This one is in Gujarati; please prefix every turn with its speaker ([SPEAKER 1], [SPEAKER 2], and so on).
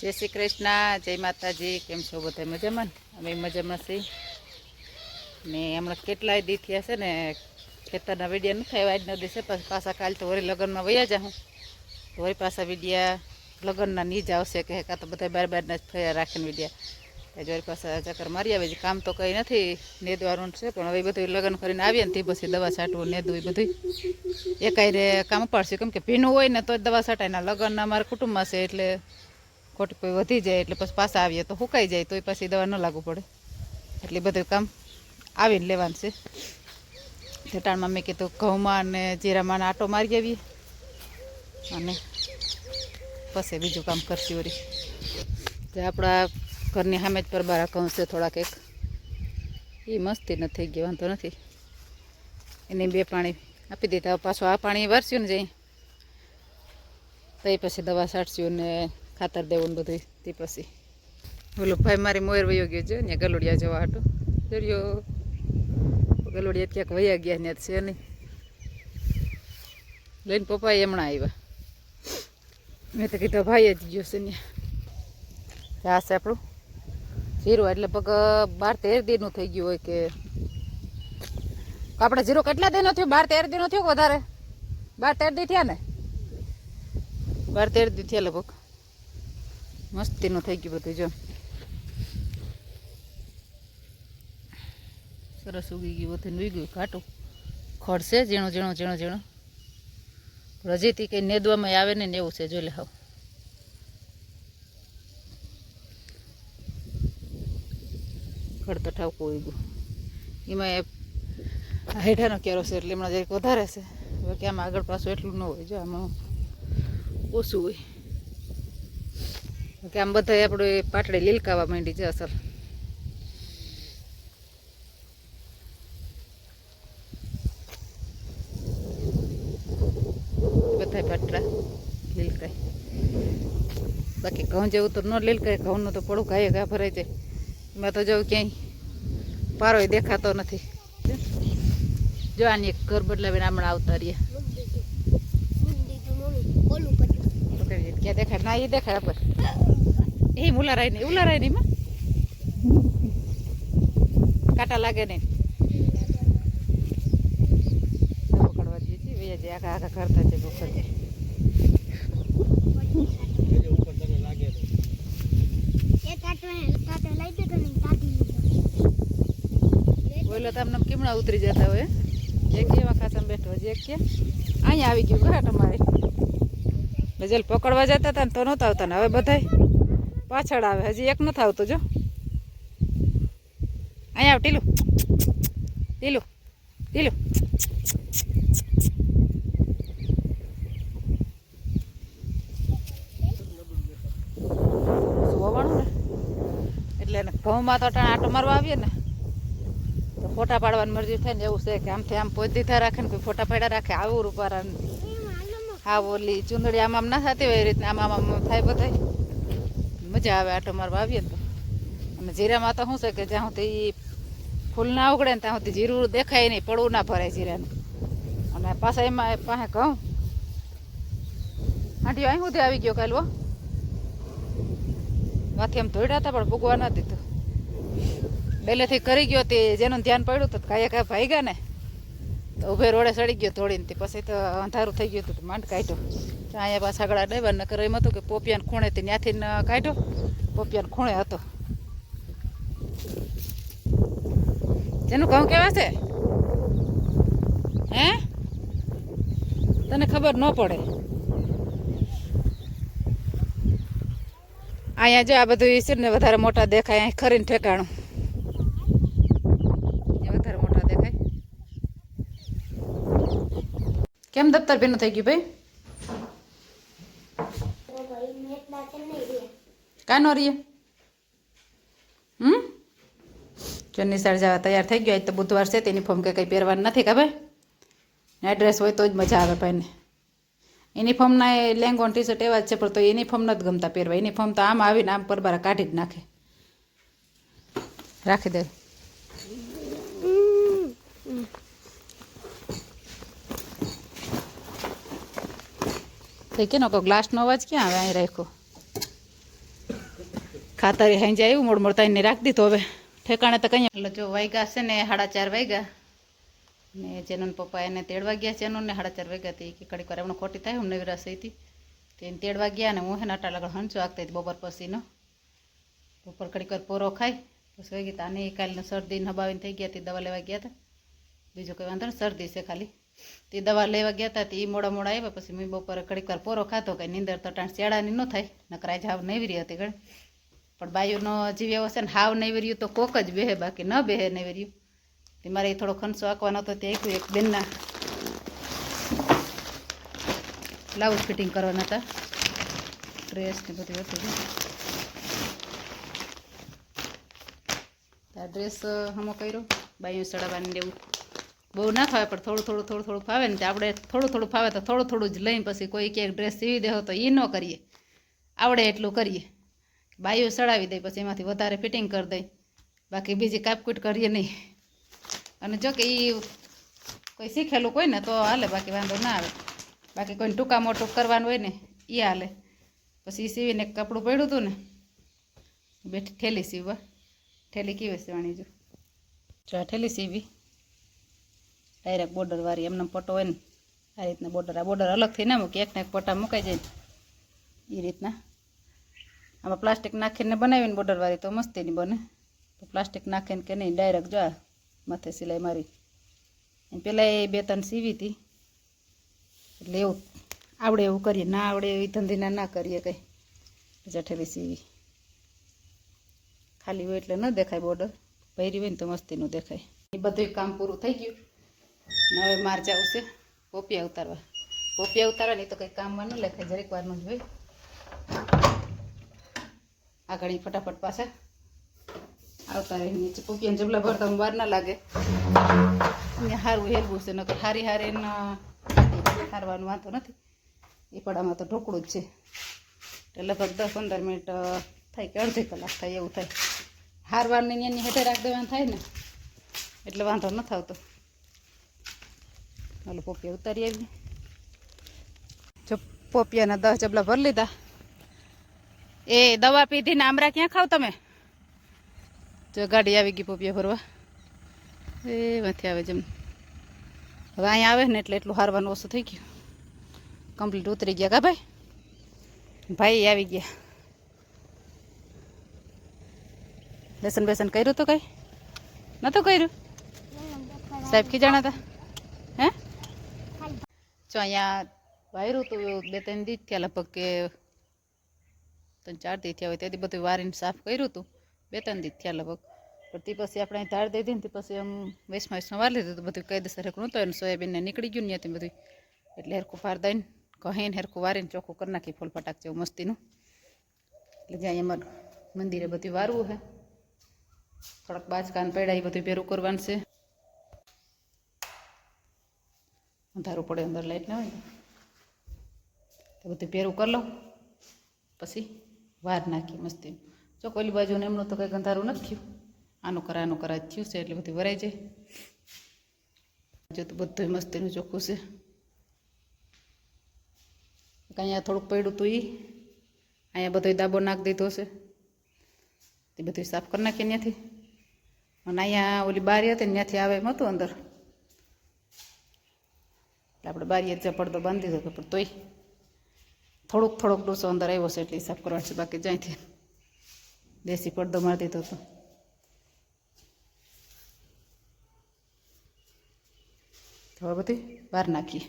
[SPEAKER 1] જય શ્રી કૃષ્ણ, જય માતાજી, કેમ છો બધા મજામાં? અમે મજામાં છીએ. ને હમણાં કેટલાય દી થયા છે ને, ખેતરના વિડીયા નથી આવ્યા, આજના દિવસે પાછા કાલ તો વળી લગ્નમાં વયા જાઉં તો વળી પાછા વિડીયા લગ્નના નીજ આવશે કે કાં તો બધા બાર બારના જ ફર્યા રાખીને વિડીયા. વળી પાછા ચક્કર મારી આવે છે, કામ તો કંઈ નથી નેદવાનું છે, પણ હવે બધું લગ્ન કરીને આવીએ ને તે પછી દવા છાંટવું નેદવું એ બધું એકાઈ કામ પાડશે કેમ કે ભીનું હોય ને તો દવા છાંટાય, ના લગ્નના અમારા કુટુંબમાં છે એટલે ખોટી કોઈ વધી જાય એટલે પછી પાછા આવીએ તો સુકાઈ જાય તો પછી દવા ન લાગુ પડે. એટલે બધું કામ આવીને લેવાનું છે. જટાણમાં મેં કીધું, ઘઉંમાં અને જીરામાં આટો મારી આવીએ અને પછી બીજું કામ કરતી ઓરી જે આપણા ઘરની સામે જ પરબારા ઘઉં છે થોડાક એક. એ મસ્તી નથી થઈ ગયો વાંધો નથી. એને બે પાણી આપી દીધા, પાછું આ પાણી વારસ્યું ને જઈ. તો એ પછી દવા છાંટશું ને ખાતર દેવું બધું તે પછી. બોલો ભાઈ મારી મોયર વયો ગયો છે ને, ગલોડિયા જવા હતો દરિયો ગલોડિયા ક્યાંક વયા ગયા ને છે નહીં. લઈને પપ્પા હમણાં આવ્યા. મેં તો કીધું ભાઈ જ ગયો છે ને. આ છે આપણું જીરો એટલે પગ બાર તેર દીનું થઈ ગયું હોય કે આપણે જીરો કેટલા દિનો થયું? બાર તેર દિનો થયું વધારે? બાર તેર દી થયા ને? બાર તેર દી થયા લગભગ. મસ્તીનું થઈ ગયું બધું, જો. સરસ ઉગી ગયું બધું, ઉગી ગયું કાટું ખડશે ઝીણું ઝીણું ઝીણું ઝીણું. રજીથી કંઈ નેદવામાં આવે ને એવું છે, જોઈ લે હાવ. ખડ તો ઠાવકું ઉગ્યું એમાં હેઠાનો કેરો છે, એટલે હમણાં જરીક વધારે છે. હવે કે આમાં આગળ પાછું એટલું ન હોય, જો આમાં ઓછું હોય. કે આમ બધા આપણે પાટડે લીલકાવા માંડી છે અસર બધા પાટડા લીલકાય. બાકી ઘઉં જેવું તો ન લીલકાય, ઘઉંનું તો પડું ગાયે ઘા ભરાય જાય. એમાં તો જવું ક્યાંય પારોય દેખાતો નથી. જો આની એક ઘર બદલાવીને હમણાં આવતા રહ્યા તો કરીએ ક્યાં દેખાય. ના એ દેખાય પર એ ઉલારાય નહીં ઉલારાય નહીં માં કાંટા લાગે નહીં. પકડવા જઈએ છીએ. વૈયા જે આખા આખા કરતા છે પકડજે બોલો તમને કેમણા ઉતરી જતા હોય એક કેવા ખાસા બેઠો હજી એક કે અહીંયા આવી ગયું ખરા તમારે બજલ પકડવા જતા હતા ને તો નહોતા આવતા ને હવે બધા પાછળ આવે. હજી એક નથી આવતો જો. અહીંયા આવ, ટીલું. ટીલું. ટીલું. ને? એટલે એને ઘઉંમાં તો આટો મારવા આવીએ ને. તો ફોટા પાડવાની મરજી થાય ને એવું છે કે આમથી આમ પોતી દીધા રાખે ને કોઈ ફોટા પાડ્યા રાખે, આવું રૂપારા હા ઓલી ચુંદડી આમ આમ ના થતી હોય એ રીતના આમ આમ આમ થાય બધાય. મજા આવે આટો મારવા આવીએ તો. અને જીરામાં તો શું છે કે જ્યાં સુધી ફૂલ ના ઉગડે ને ત્યાં સુધી જીરું દેખાય નહીં, પડવું ના ભરાય જીરાનું. અને પાછા એમાં પાસે ઘઉં. આંટી અહીં સુધી આવી ગયો કાલવો માથી એમ ધોઈડા હતા પણ ભૂગવા ના દીધું. પહેલેથી કરી ગયો તે, જેનું ધ્યાન પડ્યું તો કાંઈ કાંઈ ગયા ને તો ઉભે રોડે સડી ગયો તોડીને પછી તો અંધારું થઈ ગયું હતું તો માંડ કાઢ્યો. અહીંયા પાછા આગળ ડ્રાઈવર નકર એમ હતું કે પોપિયાને ખૂણે તે ત્યાંથી કાઢ્યો, પોપિયાને ખૂણે હતો. એનું ઘઉં કેવા છે? હે? તને ખબર ન પડે. અહીંયા જો આ બધું ઈસર ને વધારે મોટા દેખાય, અહીં ખરીને ઠેકાણું એ વધારે મોટા દેખાય કેમ દફતર ભીનું થઈ ગયું ભાઈ? કાનો રીએ હમ? જો નિશાળ જવા તૈયાર થઈ ગયો આજ તો બુધવાર છે તે ફોર્મ કે કંઈ પહેરવાનું નથી ભાઈ? એડ્રેસ હોય તો જ મજા આવે ભાઈને. યુનિફોર્મના એ લેંગો ટી શર્ટ એવા જ છે, પણ તો યુનિફોર્મ નથી ગમતા પહેરવા. યુનિફોર્મ તો આમ આવીને આમ પરબારા કાઢી જ નાખે. રાખી દે. થઈ કે નો ગ્લાસનો અવાજ ક્યાં આવે? અહીં રાખ્યો. ખાતર હાંજે આવ્યું મોડ મોડ તાઈને રાખી દીધું. હવે ઠેકાણે તો કઈ એટલે જો વાગ્યા છે ને, સાડા ચાર વાગ્યા ને જેનું પપ્પા એને તેડવા ગયા છે એનું ને સાડા ચાર વાગ્યા હતી કે કડીક વાર એમણે ખોટી થાય હું નવરાશ હતી. તેને તેડવા ગયા ને હું હે ને આટા લગડ હંચો આગતી હતી બપોર પછીનો. બપોર કડીક વાર પોરો ખાય પછી વાગી તા આને કાલનું શરદી નબાવીને થઈ ગયા હતી દવા લેવા ગયા હતા બીજું કંઈ વાંધો નહીં, શરદી છે ખાલી. તે દવા લેવા ગયા હતા તે મોડા મોડા આવ્યા, પછી મેં બપોરે ઘડીક વાર પોરો ખાતો કંઈ નીંદર તો ટાણ શિયાળાની ન થાય જાવ હાવ રહી હતી ઘણી પણ બાયુનો એવો છે ને, હાવ નૈવર્યું તો કોક જ બેહે, બાકી ન બેહે નૈવર્યું તે મારે એ થોડો ખનસો આંકવાનો હતો, તે આપ્યું એક બેનના. બ્લાઉઝ ફિટિંગ કરવાના હતા. ડ્રેસ ને બધું હતું આ ડ્રેસ હમો કર્યો, બાયું સડાવવાની એવું. બહુ ના ફાવે, પણ થોડું થોડું થોડું થોડું ફાવે ને તે આપણે થોડું થોડું ફાવે તો થોડું થોડું જ લઈને પછી કોઈ ક્યાંક ડ્રેસ સીવી દેવો તો એ ન કરીએ. આવડે એટલું કરીએ. બાયું સડાવી દઈ પછી એમાંથી વધારે ફિટિંગ કરી દઈ બાકી બીજી કાપકૂટ કરીએ નહીં. અને જો કે એ કોઈ શીખેલું કોઈ ને તો હાલે, બાકી વાંધો ના આવે. બાકી કોઈને ટૂંકા મોટું કરવાનું હોય ને એ હાલે. પછી એ સીવીને કપડું પડ્યું હતું ને, બેઠી, ઠેલી સીવવા. ઠેલી કેવી સીવાણી જો? ઠેલી સીવી. ડાયરેક્ટ બોર્ડર વાળી એમને પટો હોય ને, આ રીતના બોર્ડર આ બોર્ડર અલગથી ના મૂકી એકને એક પટ્ટા મુકાઈ જાય એ રીતના. આમાં પ્લાસ્ટિક નાખીને બનાવીને બોર્ડર વાળી તો મસ્તીની બને. તો પ્લાસ્ટિક નાખીને કે નહીં ડાયરેક્ટ જો માથે સિલાઈ મારી. અને પહેલાં એ બે ત્રણ સીવી હતી. એટલે એવું આવડે એવું કરીએ, ના આવડે એવી ધંધીના ના કરીએ કંઈ. જઠેલી સીવી. ખાલી હોય એટલે ન દેખાય બોર્ડર ભરી હોય ને તો મસ્તીનું દેખાય. એ બધું કામ પૂરું થઈ ગયું. હવે માર જવું છે પોપિયા ઉતારવા. પોપિયા ઉતારવાની તો કંઈ કામમાં ન લખાય, જરીક વારનું જોઈ આ ઘડી ફટાફટ પાછા આવતા રહી નીચે. પોપિયાને જબલા ભરતા વાર ના લાગે. અહીંયા સારું હેલવું છે, નકર હારી હારી હારવાનું વાંધો નથી. એ પડામાં તો ઢોકળું જ છે. એટલે લગભગ દસ પંદર મિનિટ થાય કે અડધી કલાક થાય એવું થાય. હારવાની એની હેઠે રાખ દેવાનું થાય ને. એટલે વાંધો ન આવતો હાલો પોપિયા ઉતારી આવી. જો પોપિયાના દસ જબલા ભરી લીધા. એ દવા પીધી ને આમરા ક્યાં ખાવ તમે? જો ગાડી આવી ગઈ પોપિયા ભરવા. એ માંથી આવે જેમ. હવે અહીંયા આવે ને એટલે એટલું હારવાનું ઓછું થઈ ગયું. કમ્પ્લીટ ઉતરી ગયા કા ભાઈ? ભાઈ આવી ગયા. લેસન બેસન કર્યું તો કઈ? નતું કર્યું? સાહેબ ખીજાણા હતા? હે? જો અહીંયા વાયરું હતું બે ત્રણ દી થયા, લગભગ કે ત્રણ ચાર દી થયા હોય, તેથી બધું વારીને સાફ કર્યું હતું. બે ત્રણ દી થયા લગભગ. પણ તે પછી આપણે અહીં ધાર દઈ દીધી ને તે પછી આમ વેસમાં વેસમાં વાર લીધું હતું. બધું કાયદેસર હેરખું નહોતું અને સોયાબીનને નીકળી ગયું ત્યાંથી બધું. એટલે હેરખું ફાર દઈને કહીને હેરખું વારીને ચોખ્ખું કરી નાખી ફૂલ ફટાક જેવું મસ્તીનું. એટલે જ્યાં અમારું મંદિરે બધું વારવું છે થોડાક બાજકાન પડ્યા, એ બધું ભેરું કરવાનું છે. અંધારું પડે અંદર લાઈટ ના હોય. તો બધું પહેરું કરી લઉં. પછી વાર નાખી મસ્તી જો કોલી બાજુને એમનું તો કંઈ અંધારું નથી થયું. આનું કરા આનું કરા થયું છે એટલે બધું વરાઈ જાય. જો તો બધું મસ્તીનું ચોખ્ખું છે. અહીંયા થોડુંક પડ્યું હતું એ અહીંયા બધો દાબો નાખી દીધો છે. તે બધું સાફ કરી નાખીએ ત્યાંથી અને અહીંયા ઓલી બારી હતી ત્યાંથી આવે એમ હતું અંદર. એટલે આપણે બારીએ જ પડદો બાંધી દીધો પણ તોય થોડુંક થોડોક ડોસો અંદર આવ્યો છે એટલે હિસાબ કરવાનો છે, બાકી જ્યાંથી દેશી પડદો મારી દીધો હતો. તો હવે બધી બહાર નાખીએ.